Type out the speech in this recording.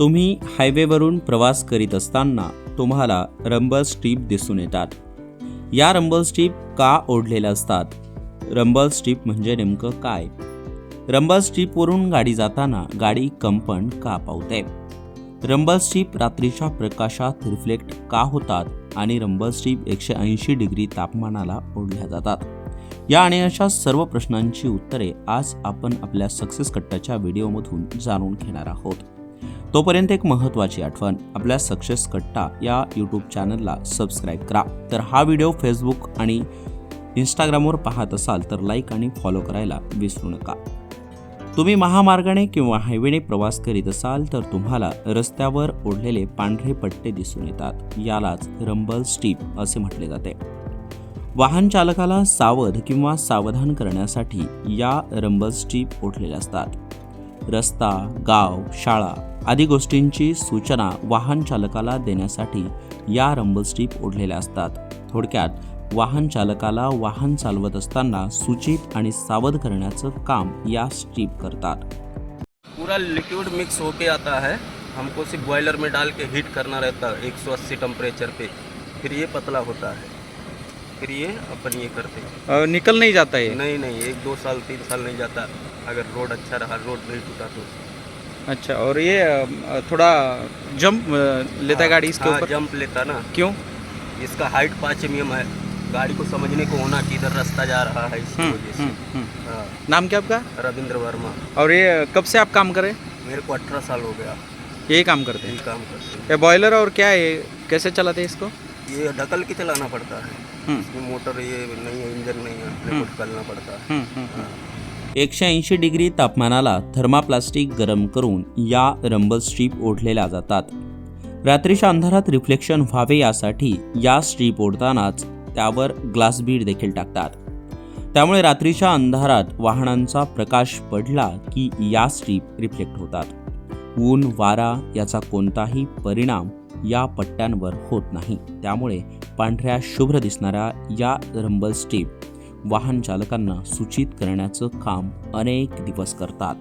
तुम्ही हायवेवरून प्रवास करीत असताना तुम्हाला रंबल स्ट्रीप दिसून येतात. या रंबल स्ट्रीप का ओढलेल्या असतात? रंबल स्ट्रीप म्हणजे नेमकं काय? रंबल स्ट्रीपवरून गाडी जाताना गाडी कंपन का पावते? रंबल स्ट्रीप रात्रीच्या प्रकाशात रिफ्लेक्ट का होतात आणि रंबल स्ट्रीप एकशे ऐंशी डिग्री तापमानाला ओढल्या जातात? या आणि अशा सर्व प्रश्नांची उत्तरे आज आपण आपल्या सक्सेस कट्टाच्या व्हिडिओमधून जाणून घेणार आहोत. तोपर्यंत एक महत्त्वाची आठवण आपल्या सक्सेस कट्टा या यूट्यूब चॅनलला सबस्क्राईब करा. तर हा व्हिडिओ फेसबुक आणि इंस्टाग्रामवर पाहत असाल तर लाईक आणि फॉलो करायला विसरू नका. तुम्ही महामार्गाने किंवा हायवेने प्रवास करीत असाल तर तुम्हाला रस्त्यावर ओढलेले पांढरे पट्टे दिसून येतात. यालाच रंबल स्टीप असे म्हटले जाते. वाहन चालकाला सावध किंवा सावधान करण्यासाठी या रंबल स्टीप ओढलेल्या असतात. रस्ता गाव शाळा आदी गोष्टींची सूचना वाहन चालकाला देण्यासाठी या रंबल स्ट्रीप ओढलेल्या असतात. थोडक्यात वाहन चालकाला वाहन चालवत असताना सूचित आणि सावध करण्याचं काम या स्ट्रीप करतात. पूरा लिक्विड मिक्स होके आता है. हमको सिर्फ बॉयलर में डाल के हीट करना रहता है 180 टेम्परेचर पे. फिर ये पतला होता है. फिर ये अपन ये करते हैं। निकल नहीं जाता है नहीं नहीं एक दो साल तीन साल नहीं जाता। अगर रोड अच्छा रहा रोड नहीं टूटा तो। अच्छा और ये थोड़ा जंप लेता है गाड़ी इसके हाँ, ऊपर? जंप लेता ना। क्यों? इसका हाइट पाँच एम है। गाड़ी को समझने को होना कि इधर रास्ता जा रहा है इसकी हम्म, वजह से। हम्म, हम्म। हाँ। नाम क्या आपका? रविंद्र वर्मा। और ये कब से आप काम करें? मेरे को अठारह साल हो गया। यही काम करते यही हैं काम करते हैं। ये बॉयलर और क्या है? कैसे चलाते हैं इसको? ये ढकल के चलाना पड़ता है। इसमें मोटर ये नहीं है इंजन नहीं है अपने को ढकलना पड़ता है। एकशे ऐंशी डिग्री तापमानाला थर्माप्लास्टिक गरम करून या रंबल स्ट्रीप ओढलेल्या जातात. रात्रीच्या अंधारात रिफ्लेक्शन व्हावे यासाठी या स्ट्रीप ओढतानाच त्यावर ग्लास बीड देखील टाकतात. त्यामुळे रात्रीच्या अंधारात वाहनांचा प्रकाश पडला की या स्ट्रीप रिफ्लेक्ट होतात. ऊन वारा याचा कोणताही परिणाम या पट्ट्यांवर होत नाही. त्यामुळे पांढऱ्या शुभ्र दिसणाऱ्या या रंबल स्टेप वाहन चालकांना सूचित करण्याचं काम अनेक दिवस करतात.